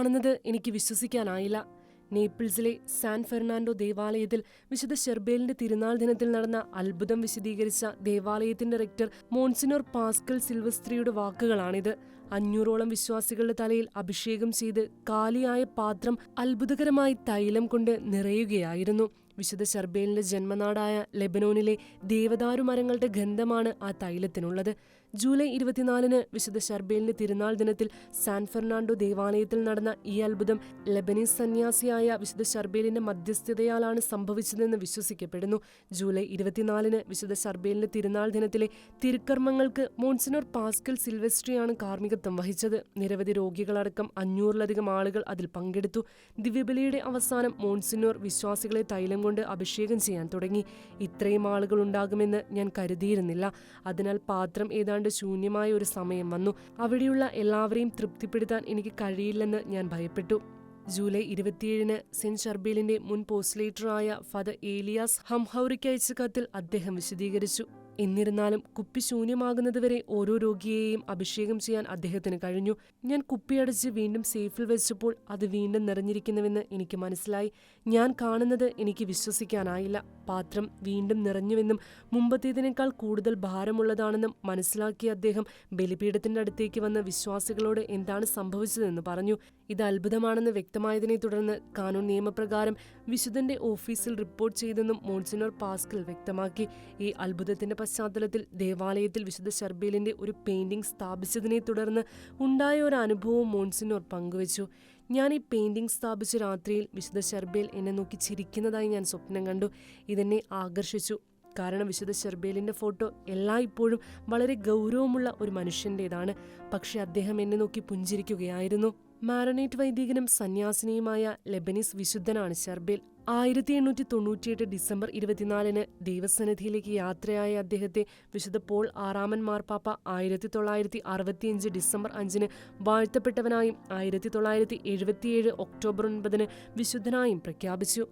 കാണുന്നത് എനിക്ക് വിശ്വസിക്കാനായില്ല. നേപ്പിൾസിലെ San Fernando ദേവാലയത്തിൽ വിശുദ്ധ ഷെർബേലിന്റെ തിരുനാൾ ദിനത്തിൽ നടന്ന അത്ഭുതം വിശദീകരിച്ച ദേവാലയത്തിന്റെ റെക്ടർ മോൺസിനോർ പാസ്കൽ സിൽവസ്ത്രിയുടെ വാക്കുകളാണിത്. അഞ്ഞൂറോളം വിശ്വാസികളുടെ തലയിൽ അഭിഷേകം ചെയ്ത് കാലിയായ പാത്രം അത്ഭുതകരമായി തൈലം കൊണ്ട് നിറയുകയായിരുന്നു. വിശുദ്ധ ഷർബേലിന്റെ ജന്മനാടായ ലെബനോനിലെ ദേവദാരു മരങ്ങളുടെ ഗന്ധമാണ് ആ തൈലത്തിനുള്ളത്. ജൂലൈ ഇരുപത്തിനാലിന് വിശുദ്ധ ഷർബേലിന്റെ തിരുനാൾ ദിനത്തിൽ സാൻ ഫെർണാണ്ടോ ദേവാലയത്തിൽ നടന്ന ഈ അത്ഭുതം ലെബനീസ് സന്യാസിയായ വിശുദ്ധ ഷർബേലിന്റെ മധ്യസ്ഥതയാലാണ് സംഭവിച്ചതെന്ന് വിശ്വസിക്കപ്പെടുന്നു. ജൂലൈ ഇരുപത്തിനാലിന് വിശുദ്ധ ഷർബേലിന്റെ തിരുനാൾ ദിനത്തിലെ തിരുക്കർമ്മങ്ങൾക്ക് മോൺസിനോർ പാസ്കൽ സിൽവെസ്ട്രിയാണ് കാർമ്മികത്വം വഹിച്ചത്. നിരവധി രോഗികളടക്കം അഞ്ഞൂറിലധികം ആളുകൾ അതിൽ പങ്കെടുത്തു. ദിവ്യബലിയുടെ അവസാനം മോൺസിനോർ വിശ്വാസികളെ തൈലം കൊണ്ട് അഭിഷേകം ചെയ്യാൻ തുടങ്ങി. ഇത്രയും ആളുകൾ ഉണ്ടാകുമെന്ന് ഞാൻ കരുതിയിരുന്നില്ല. അതിനാൽ പാത്രം ഏതാണ്ട് ശൂന്യമായ ഒരു സമയം വന്നു. അവിടെയുള്ള എല്ലാവരെയും തൃപ്തിപ്പെടുത്താൻ എനിക്ക് കഴിയില്ലെന്ന് ഞാൻ ഭയപ്പെട്ടു. ജൂലൈ ഇരുപത്തിയേഴിന് സെന്റ് ഷർബേലിന്റെ മുൻ പോസ്റ്റ്ലേറ്ററായ ഫദർ ഏലിയാസ് ഹംഹൌറിക്ക് അയച്ച കത്തിൽ അദ്ദേഹം വിശദീകരിച്ചു. എന്നിരുന്നാലും കുപ്പി ശൂന്യമാകുന്നതുവരെ ഓരോ രോഗിയെയും അഭിഷേകം ചെയ്യാൻ അദ്ദേഹത്തിന് കഴിഞ്ഞു. ഞാൻ കുപ്പിയടച്ച് വീണ്ടും സേഫിൽ വെച്ചപ്പോൾ അത് വീണ്ടും നിറഞ്ഞിരിക്കുന്നുവെന്ന് എനിക്ക് മനസ്സിലായി. ഞാൻ കാണുന്നത് എനിക്ക് വിശ്വസിക്കാനായില്ല. പാത്രം വീണ്ടും നിറഞ്ഞുവെന്നും മുമ്പത്തേതിനേക്കാൾ കൂടുതൽ ഭാരമുള്ളതാണെന്നും മനസ്സിലാക്കിയ അദ്ദേഹം ബലിപീഠത്തിന്റെ അടുത്തേക്ക് വന്ന വിശ്വാസികളോട് എന്താണ് സംഭവിച്ചതെന്ന് പറഞ്ഞു. ഇത് അത്ഭുതമാണെന്ന് വ്യക്തമായതിനെ തുടർന്ന് കാനൂൺ നിയമപ്രകാരം വിശുദ്ധന്റെ ഓഫീസിൽ റിപ്പോർട്ട് ചെയ്തെന്നും മോൺസിനോർ പാസ്കൽ വ്യക്തമാക്കി. ഈ അത്ഭുതത്തിന്റെ പശ്ചാത്തലത്തിൽ ദേവാലയത്തിൽ വിശുദ്ധ ഷർബേലിന്റെ ഒരു പെയിന്റിംഗ് സ്ഥാപിച്ചതിനെ തുടർന്ന് ഉണ്ടായ ഒരു അനുഭവം മോൺസിനോർ പങ്കുവച്ചു. ഞാൻ ഈ പെയിന്റിംഗ് സ്ഥാപിച്ച രാത്രിയിൽ വിശുദ്ധ ഷർബേൽ എന്നെ നോക്കി ചിരിക്കുന്നതായി ഞാൻ സ്വപ്നം കണ്ടു. ഇതെന്നെ ആകർഷിച്ചു. കാരണം വിശുദ്ധ ഷെർബേലിന്റെ ഫോട്ടോ എല്ലായ്പ്പോഴും വളരെ ഗൗരവമുള്ള ഒരു മനുഷ്യന്റേതാണ് പക്ഷേ അദ്ദേഹം എന്നെ നോക്കി പുഞ്ചിരിക്കുകയായിരുന്നു. മാരനേറ്റ് വൈദികനും സന്യാസിനിയുമായ ലെബനീസ് വിശുദ്ധനാണ് ഷർബേൽ. ആയിരത്തി എണ്ണൂറ്റി തൊണ്ണൂറ്റിയെട്ട് ഡിസംബർ ഇരുപത്തിനാലിന് ദൈവസന്നിധിയിലേക്ക് യാത്രയായ അദ്ദേഹത്തെ വിശുദ്ധ പോൾ ആറാമൻ മാർപ്പാപ്പ ആയിരത്തി തൊള്ളായിരത്തി അറുപത്തിയഞ്ച് ഡിസംബർ അഞ്ചിന് വാഴ്ത്തപ്പെട്ടവനായും ആയിരത്തി തൊള്ളായിരത്തി എഴുപത്തിയേഴ് ഒക്ടോബർ ഒൻപതിന് വിശുദ്ധനായും പ്രഖ്യാപിച്ചു.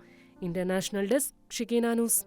ഇന്റർനാഷണൽ ഡെസ്ക് ഷിക്കേന ന്യൂസ്.